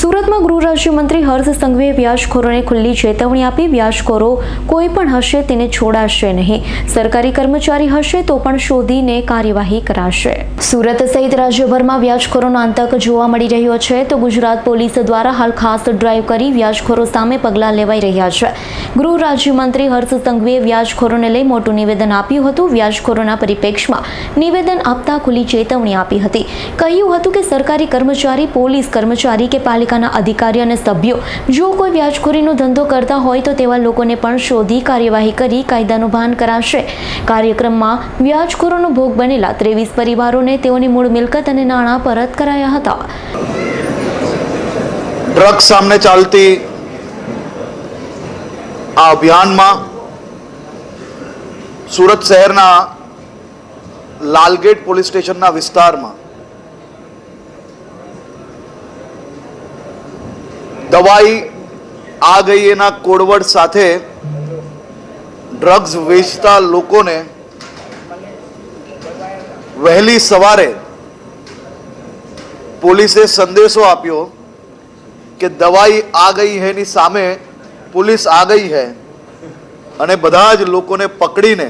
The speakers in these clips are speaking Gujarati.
સુરતમાં ગૃહ રાજ્યમંત્રી હર્ષ સંઘવીએ વ્યાજખોરોને ખુલ્લી ચેતવણી આપી. વ્યાજખોરો કોઈ પણ હશે તેને છોડાશે નહીં. સરકારી કર્મચારી હશે તો પણ શોધીને કાર્યવાહી કરાશે. સુરત સહિત રાજ્યભરમાં વ્યાજખોરોનો આતંક જોવા મળી રહ્યો છે તો ગુજરાત પોલીસ દ્વારા હાલ ખાસ ડ્રાઈવ કરી વ્યાજખોરો સામે પગલાં લેવાઈ રહ્યા છે. ગૃહ રાજ્યમંત્રી હર્ષ સંઘવીએ વ્યાજખોરોને લઈ મોટું નિવેદન આપ્યું હતું. વ્યાજખોરોના પરિપ્રેક્ષમાં નિવેદન આપતા ખુલ્લી ચેતવણી આપી હતી. કહ્યું હતું કે સરકારી કર્મચારી, પોલીસ કર્મચારી કે પાલિકાના અધિકારી અને સભ્યો જો કોઈ વ્યાજખોરીનો ધંધો કરતા હોય તો તેવા લોકોને પણ શોધી કાર્યવાહી કરી કાયદાનું ભાન કરાશે. કાર્યક્રમમાં વ્યાજખોરોનો ભોગ બનેલા ત્રેવીસ પરિવારોને તેઓની મૂળ મિલકત અને નાણાં પરત કરાયા હતા. ડ્રગ્સ સામે ચાલતી આ અભિયાનમાં સુરત શહેરના લાલગેટ પોલીસ સ્ટેશનના વિસ્તારમાં દવાઈ આ ગઈ એના કોડવડ સાથે ડ્રગ્સ વેચતા લોકોને વહેલી સવારે પોલીસે સંદેશો આપ્યો કે દવાઈ આ ગઈ હૈની સામે પોલીસ આ ગઈ હૈ અને બધા જ લોકોને પકડીને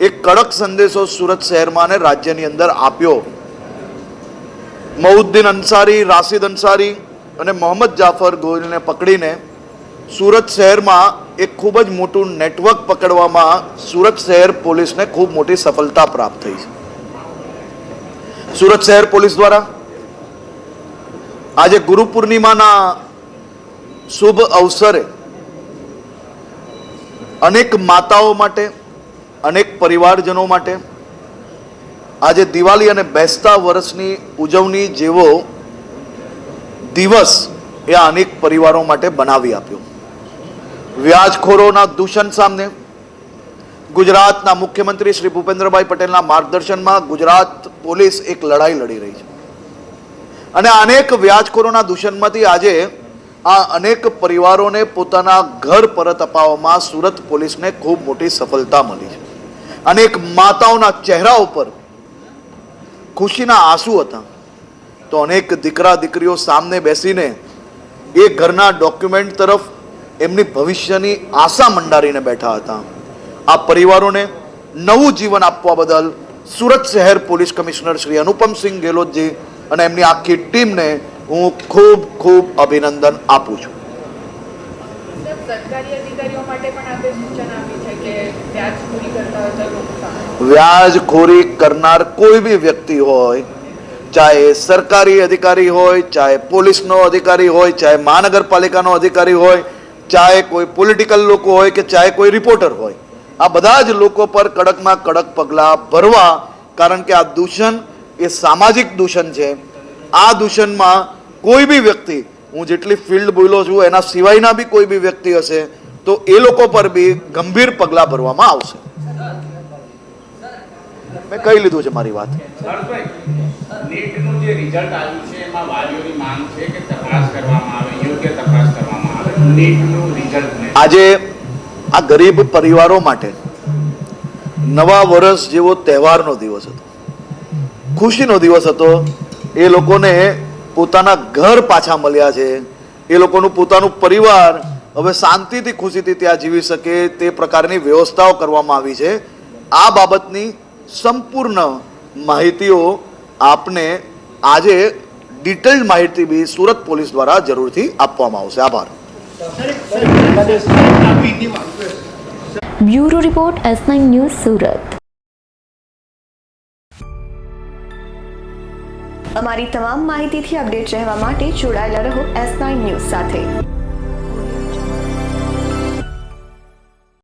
એક કડક સંદેશો સુરત શહેરમાં અને રાજ્યની અંદર આપ્યો. મઉદ્દીન અંસારી, રાશિદ અંસારી અને મોહમ્મદ જાફર ગોહિલને પકડીને સુરત શહેરમાં એક ખૂબ જ મોટું નેટવર્ક પકડવામાં સુરત શહેર પોલીસને ખૂબ મોટી સફળતા પ્રાપ્ત થઈ છે. સુરત શહેર પોલીસ દ્વારા આજે ગુરુ પૂર્ણિમાના શુભ અવસરે અનેક માતાઓ માટે, અનેક પરિવારજનો માટે આજે દિવાળી અને બેસતા વર્ષની ઉજવણી જેવો દિવસ એ અનેક પરિવારો માટે બનાવી આપ્યો. વ્યાજખોરોના દૂષણ સામે ગુજરાતના મુખ્યમંત્રી શ્રી ભૂપેન્દ્રભાઈ પટેલના માર્ગદર્શનમાં ગુજરાત પોલીસ એક લડાઈ લડી રહી છે. અને અનેક વ્યાજખોરોના દૂષણમાંથી આજે આ અનેક પરિવારોને પોતાના ઘર પરત અપાવવામાં સુરત પોલીસને ખૂબ મોટી સફળતા મળી છે. અનેક માતાઓના ચહેરા ઉપર ખુશીના આંસુ હતા. તો અનેક દીકરા દીકરીઓ સામને બેસીને એ ઘરના ડોક્યુમેન્ટ તરફ એમની ભવિષ્યની આશા મંડારીને બેઠા હતા. આ પરિવારોને નવું જીવન આપવા બદલ સુરત શહેર પોલીસ કમિશનર શ્રી અનુપમસિંહ ગેહલોતજી અને એમની આખી ટીમને હું ખૂબ ખૂબ અભિનંદન આપું છું. વ્યાજખોરી કરનાર કોઈ બી વ્યક્તિ હોય ચાહે સરકારી અધિકારી હોય, ચાહે પોલીસનો અધિકારી હોય, ચાહે મહાનગરપાલિકાનો અધિકારી હોય, ચાહે કોઈ પોલિટિકલ લોકો હોય કે ચાહે કોઈ રિપોર્ટર હોય. આ બધા જ લોકો પર કડકમાં કડક પગલાં ભરવા, કારણ કે આ દૂષણ એ સામાજિક દૂષણ છે. આ દૂષણમાં કોઈ બી વ્યક્તિ, હું જેટલી ફિલ્ડ બોલો છું એના સિવાયના બી કોઈ બી વ્યક્તિ હશે, તો એ લોકો પર બી ગંભીર પગલાં ભરવામાં આવશે. મેં કહી લીધું છે મારી વાત. જે રિઝલ્ટ આવ્યું છે એમાં વાલીઓની માંગ છે કે તપાસ કરવામાં આવે યોગ્ય તપાસ કરવામાં આવે. નીટનું રિઝલ્ટને આજે આ ગરીબ પરિવારો માટે નવા વર્ષ જેવો તહેવારનો દિવસ હતો. ખુશીનો દિવસ હતો. એ લોકોને પોતાના ઘર પાછા મળ્યા છે. એ લોકોનું પોતાનું પરિવાર હવે શાંતિથી ખુશીથી ત્યાં જીવી શકે તે પ્રકારની વ્યવસ્થાઓ કરવામાં આવી છે. આ બાબતની સંપૂર્ણ માહિતીઓ આપને આજે ડિટેલ્ડ માહિતી બી સુરત પોલીસ દ્વારા જરૂરથી આપવામાં આવશે. આભાર. Bureau report S nine news Surat. અમારી તમામ માહિતીથી અપડેટ રહેવા માટે જોડાયેલા રહો એસ નાઇન ન્યૂઝ સાથે.